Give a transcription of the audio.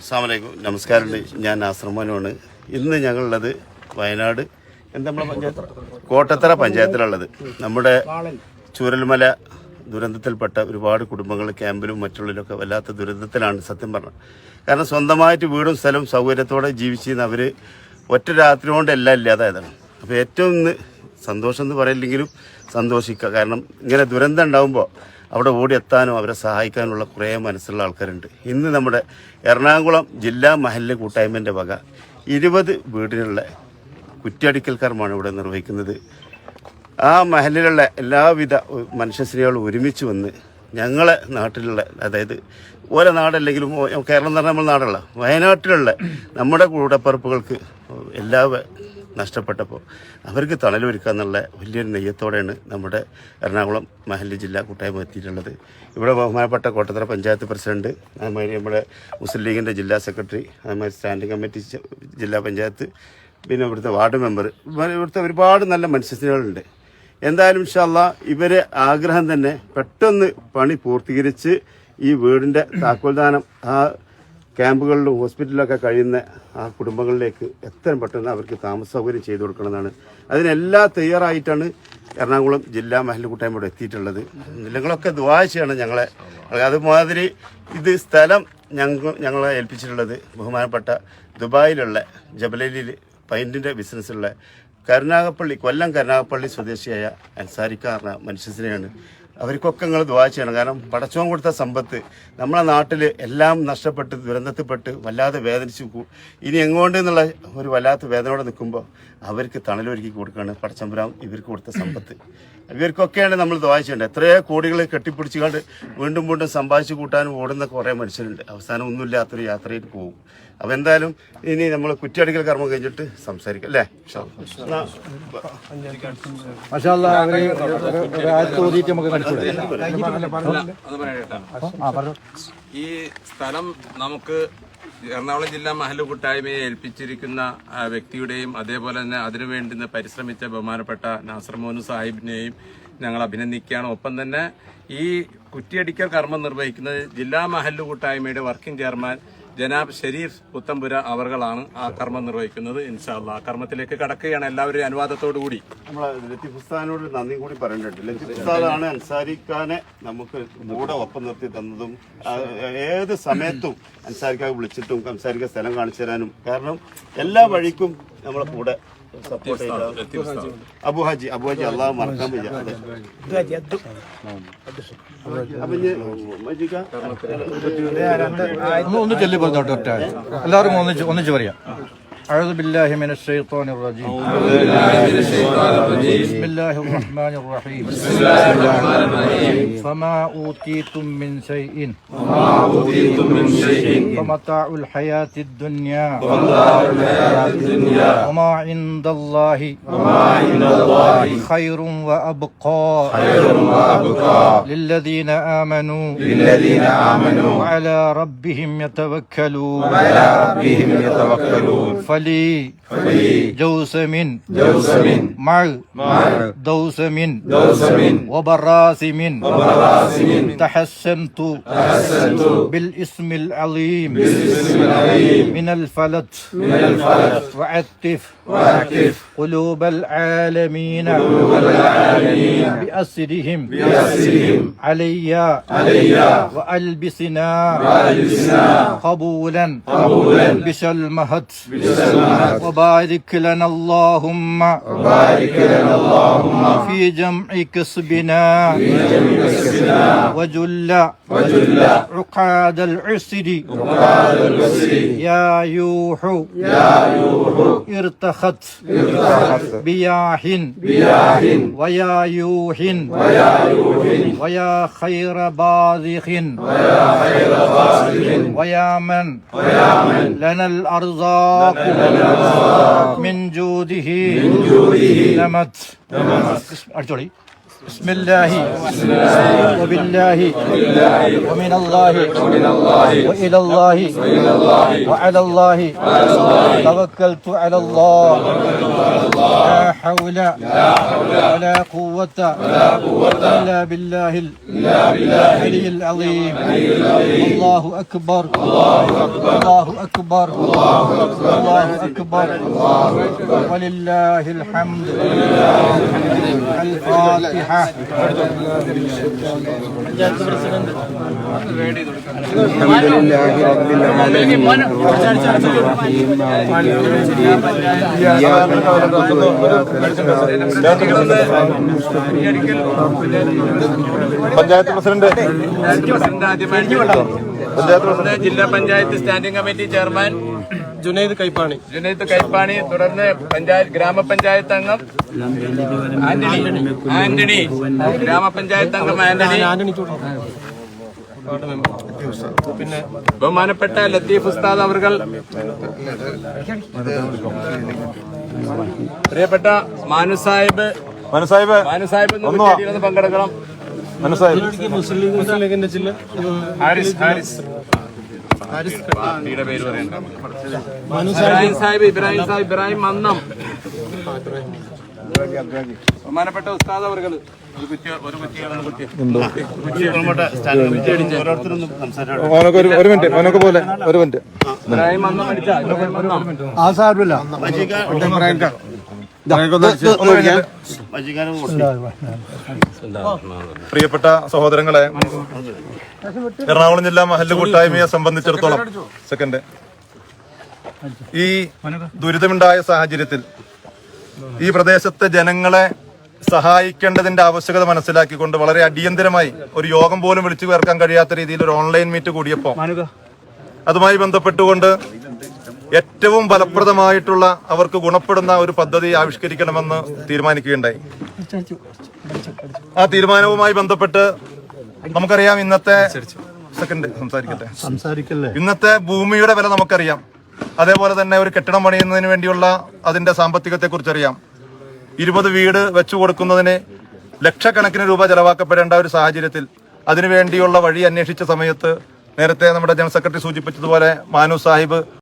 അസ്സാമലൈക്കും നമസ്കാരമുണ്ട്. ഞാൻ ആശ്രമനുമാണ് ഇന്ന് ഞങ്ങളുള്ളത് വയനാട് എന്താ നമ്മളെ പഞ്ചായത്ത് കോട്ടത്തറ പഞ്ചായത്തിലുള്ളത്. നമ്മുടെ ചൂരൽമല ദുരന്തത്തിൽപ്പെട്ട ഒരുപാട് കുടുംബങ്ങൾ ക്യാമ്പിലും മറ്റുള്ളതിലൊക്കെ വല്ലാത്ത ദുരന്തത്തിലാണ് സത്യം പറഞ്ഞത് കാരണം സ്വന്തമായിട്ട് വീടും സ്ഥലവും സൗകര്യത്തോടെ ജീവിച്ചിരുന്ന അവർ ഒറ്റ രാത്രി കൊണ്ട് എല്ലാം ഇല്ലാതായതാണ്. അപ്പോൾ ഏറ്റവും ഇന്ന് സന്തോഷം എന്ന് പറയില്ലെങ്കിലും സന്തോഷിക്കുക കാരണം ഇങ്ങനെ ദുരന്തം ഉണ്ടാകുമ്പോൾ അവിടെ ഓടിയെത്താനും അവരെ സഹായിക്കാനുള്ള കുറേ മനസ്സുള്ള ആൾക്കാരുണ്ട്. ഇന്ന് നമ്മുടെ എറണാകുളം ജില്ലാ മഹല്ല് കൂട്ടായ്മന്റെ വക ഇരുപത് വീടിനുള്ള കുറ്റിയടിക്കൽ കർമ്മമാണ് ഇവിടെ നിർവഹിക്കുന്നത്. ആ മഹലിലുള്ള എല്ലാവിധ മനുഷ്യസ്ത്രീകളും ഒരുമിച്ച് വന്ന് ഞങ്ങളെ നാട്ടിലുള്ള അതായത് ഓരോ നാടല്ലെങ്കിലും കേരളം എന്ന് പറഞ്ഞാൽ നമ്മൾ നാടല്ല വയനാട്ടിലുള്ള നമ്മുടെ കൂടപ്പറപ്പുകൾക്ക് എല്ലാ നഷ്ടപ്പെട്ടപ്പോൾ അവർക്ക് തണലൊരുക്കുക എന്നുള്ള വലിയൊരു നെയ്യത്തോടെയാണ് നമ്മുടെ എറണാകുളം മഹല്ലി ജില്ല കൂട്ടായ്മ എത്തിയിട്ടുള്ളത്. ഇവിടെ ബഹുമാനപ്പെട്ട കോട്ടത്തറ പഞ്ചായത്ത് പ്രസിഡന്റ് അതുമാതിരി നമ്മുടെ മുസ്ലിം ലീഗിന്റെ ജില്ലാ സെക്രട്ടറി അതുമാതിരി സ്റ്റാൻഡിംഗ് കമ്മിറ്റി ജില്ലാ പഞ്ചായത്ത് പിന്നെ ഇവിടുത്തെ വാർഡ് മെമ്പർ ഇവിടുത്തെ ഒരുപാട് നല്ല മനുഷ്യസ്നേഹികളുണ്ട് എന്തായാലും ഇൻഷാല്ല ഇവരെ ആഗ്രഹം തന്നെ പെട്ടെന്ന് പണി പൂർത്തീകരിച്ച് ഈ വീടിന്റെ താക്കോൽദാനം ആ ക്യാമ്പുകളിലും ഹോസ്പിറ്റലിലൊക്കെ കഴിയുന്ന ആ കുടുംബങ്ങളിലേക്ക് എത്രയും പെട്ടെന്ന് അവർക്ക് താമസ സൗകര്യം ചെയ്തു കൊടുക്കണമെന്നാണ്. അതിനെല്ലാം തയ്യാറായിട്ടാണ് എറണാകുളം ജില്ലാ മഹൽ ഇവിടെ എത്തിയിട്ടുള്ളത്. നിലങ്ങളൊക്കെ ദ്വാശയാണ് ഞങ്ങളെ. അതുമാതിരി ഇത് സ്ഥലം ഞങ്ങൾ ഞങ്ങളെ ഏൽപ്പിച്ചിട്ടുള്ളത് ബഹുമാനപ്പെട്ട ദുബായിലുള്ള ജബലലിൽ പൈന്റിന്റെ ബിസിനസ്സുള്ള കരുനാഗപ്പള്ളി കൊല്ലം കരുനാഗപ്പള്ളി സ്വദേശിയായ അൻസാരിക്കാറിന മനുഷ്യസിനെയാണ് അവർക്കൊക്കെ നിങ്ങൾ ദ്വാ ചെയ്യണം. കാരണം പടച്ചോൻ കൊടുത്ത സമ്പത്ത് നമ്മളെ നാട്ടിൽ എല്ലാം നഷ്ടപ്പെട്ട് ദുരന്തത്തിൽപ്പെട്ട് വല്ലാതെ വേദനിച്ച് ഇനി എങ്ങോട്ട് എന്നുള്ള ഒരു വല്ലാത്ത വേദനയോടെ നിൽക്കുമ്പോൾ അവർക്ക് തണലൊരുക്കി കൊടുക്കുകയാണ് പടച്ചമ്പുരാൻ ഇവർക്ക് കൊടുത്ത സമ്പത്ത്. ഇവർക്കൊക്കെയാണ് നമ്മൾ ദ്വാ ചെയ്യേണ്ടത്. എത്രയോ കോടികൾ കെട്ടിപ്പിടിച്ചുകൊണ്ട് വീണ്ടും വീണ്ടും സമ്പാദിച്ചു കൂട്ടാനും ഓടുന്ന കുറേ മനുഷ്യരുണ്ട്. അവസാനം ഒന്നുമില്ലാത്തൊരു യാത്രയിൽ പോകും. അപ്പോൾ എന്തായാലും ഇനി നമ്മൾ കുറ്റിയടിക്കൽ കർമ്മം കഴിഞ്ഞിട്ട് സംസാരിക്കാം അല്ലേ? ഈ സ്ഥലം നമുക്ക് എറണാകുളം ജില്ലാ മഹൽ കൂട്ടായ്മയെ ഏൽപ്പിച്ചിരിക്കുന്ന വ്യക്തിയുടെയും അതേപോലെ തന്നെ അതിനുവേണ്ടി പരിശ്രമിച്ച ബഹുമാനപ്പെട്ട നാസർ മോനു സാഹിബിനെയും ഞങ്ങൾ അഭിനന്ദിക്കുകയാണ്. ഒപ്പം തന്നെ ഈ കുറ്റിയടിക്കൽ കർമ്മം നിർവഹിക്കുന്നത് ജില്ലാ മഹൽ കൂട്ടായ്മയുടെ വർക്കിംഗ് ചെയർമാൻ ജനാബ് ഷെരീഫ് പുത്തമ്പുര അവർകളാണ് ആ കർമ്മം നിർവഹിക്കുന്നത്. ഇൻഷാല്ല ആ കർമ്മത്തിലേക്ക് കടക്കുകയാണ് എല്ലാവരും അനുവാദത്തോടു കൂടി. നമ്മളെ ലത്തീഫ് ഫുസ്താനോട് നന്ദി കൂടി പറയേണ്ടത് ലത്തീഫ് ഉസ്താദാണ് അൻസാരി ഖാനെ നമുക്ക് കൂടെ ഒപ്പം നിർത്തി തന്നതും ഏത് സമയത്തും അൻസാരിക്കാവ് വിളിച്ചിട്ടും അൻസാരിക്ക സ്ഥലം കാണിച്ചു തരാനും. കാരണം എല്ലാ വഴിക്കും നമ്മളെ കൂടെ സപ്പോർട്ട് ചെയ്ത അബു ഹാജി. അബു ഹാജി അള്ളാഹ് മറക്കാൻ വയ്യ. ഒന്ന് ഒന്ന് ചൊല്ലി പറഞ്ഞോട്ടെ ഒറ്റ എല്ലാവരും ഒന്നിച്ച് ഒന്നിച്ച് പറയാം. أعوذ بالله من الشيطان الرجيم. بسم الله الرحمن الرحيم. بسم الله الرحمن الرحيم. فما أوتيتم من شيء. فما أوتيتم من شيء. فمتاع الحياة الدنيا. فمتاع الحياة الدنيا. وما عند الله. وما عند الله. خير وأبقى. خير وأبقى. للذين آمنوا. للذين آمنوا. وعلى ربهم يتوكلون. وعلى ربهم يتوكلون. olhe فلي فلي جوسم جوسم مع مع دوسم دوسم وبراسم وبراسم تحسنت. تحسنت. بالاسم العظيم بالاسم العظيم من الفلت. من الفلت. وعتف وعتف قلوب العالمين. قلوب العالمين. بأسرهم. بأسرهم. علي علي وألبسنا. وألبسنا. قبولا. قبولا. بشلمهت. بشلمهت. وبارك لنا اللهم. وبارك لنا اللهم. في جمع كسبنا. في جمع كسبنا. وجل. وجل. عقاد العسر. عقاد العسر. يا يوح. يا يوح. ارتخت. ارتخت. بياح. بياح. ويا يوح. ويا يوح. ويا خير باذخ ويا خير باذخ ويا من. ويا من. لنا الأرزاق. من جوده من جوده نمت نمت أرجولي بسم الله. وبالله. ومن الله. وإلى الله. وعلى الله. توكلت على الله. لا حول ولا قوة إلا بالله العلي العظيم. الله أكبر. الله أكبر. الله أكبر. ولله الحمد. الفاتحة. പഞ്ചായത്ത് പ്രസിഡന്റ്. പ്രസിഡന്റ് ആദ്യമായിട്ട് തുടർന്ന് ജില്ലാ panchayat standing committee chairman Junaid Kaippani. Junaid Kaippani തുടർന്ന് പഞ്ചായത്ത് ഗ്രാമപഞ്ചായത്ത് അംഗം ആന്റണി ആന്റണി ഗ്രാമപഞ്ചായത്ത് അംഗം ആന്റണി. പിന്നെ ബഹുമാനപ്പെട്ട ലത്തീഫ് ഉസ്താദ് അവർ പ്രിയപ്പെട്ട മാനുസാഹിബ് സാഹിബ്. മാനുസാഹിബ് മാനു സാഹിബ് ഇന്ന് പരിപാടിയിൽ ഒന്ന് പങ്കെടുക്കണം. മനസ്സാഹിബ് മുസ്ലിം ലീഗിന്റെ ജില്ല ഹാരിസ് ഹാരിസ്. പാർട്ടിയുടെ പേര് പറയണ്ട. ഇബ്രാഹിം സാഹിബ് ഇബ്രാഹിം സാഹിബ് ഇബ്രാഹിം മന്നം. ബഹുമാനപ്പെട്ട ഉസ്താദ് അവർകൾ ഒരു മിനിറ്റ് ഓനൊക്കെ പോലെ ഒരു മിനിറ്റ്. ഇബ്രാഹിം മന്നം അടിച്ച? ഇബ്രാഹിം മന്നം. മജിക്കാനും പ്രിയപ്പെട്ട സഹോദരങ്ങളെ എറണാകുളം ജില്ലാ മഹല്ല് കൂട്ടായ്മയെ സംബന്ധിച്ചിടത്തോളം സെക്കൻഡ് ഈ ദുരിതമുണ്ടായ സാഹചര്യത്തിൽ ഈ പ്രദേശത്തെ ജനങ്ങളെ സഹായിക്കേണ്ടതിന്റെ ആവശ്യകത മനസ്സിലാക്കിക്കൊണ്ട് വളരെ അടിയന്തരമായി ഒരു യോഗം പോലും വിളിച്ചു ചേർക്കാൻ കഴിയാത്ത രീതിയിൽ ഒരു ഓൺലൈൻ മീറ്റ് കൂടിയപ്പോൾ അതുമായി ബന്ധപ്പെട്ടുകൊണ്ട് ഏറ്റവും ഫലപ്രദമായിട്ടുള്ള അവർക്ക് ഗുണപ്പെടുന്ന ഒരു പദ്ധതി ആവിഷ്കരിക്കണമെന്ന് തീരുമാനിക്കുകയുണ്ടായി. ആ തീരുമാനവുമായി ബന്ധപ്പെട്ട് നമുക്കറിയാം ഇന്നത്തെ സെക്കൻഡ് സംസാരിക്കട്ടെ. സംസാരിക്കല്ലേ? ഇന്നത്തെ ഭൂമിയുടെ വില നമുക്കറിയാം. അതേപോലെ തന്നെ ഒരു കെട്ടിടം പണിയുന്നതിന് വേണ്ടിയുള്ള അതിന്റെ സാമ്പത്തികത്തെ കുറിച്ചറിയാം ഇരുപത് വീട് വെച്ചു കൊടുക്കുന്നതിന് ലക്ഷക്കണക്കിന് രൂപ ചെലവാക്കപ്പെടേണ്ട ഒരു സാഹചര്യത്തിൽ അതിനുവേണ്ടിയുള്ള വഴി അന്വേഷിച്ച സമയത്ത് നേരത്തെ നമ്മുടെ ജനറൽ സെക്രട്ടറി സൂചിപ്പിച്ചതുപോലെ മാനു സാഹിബ്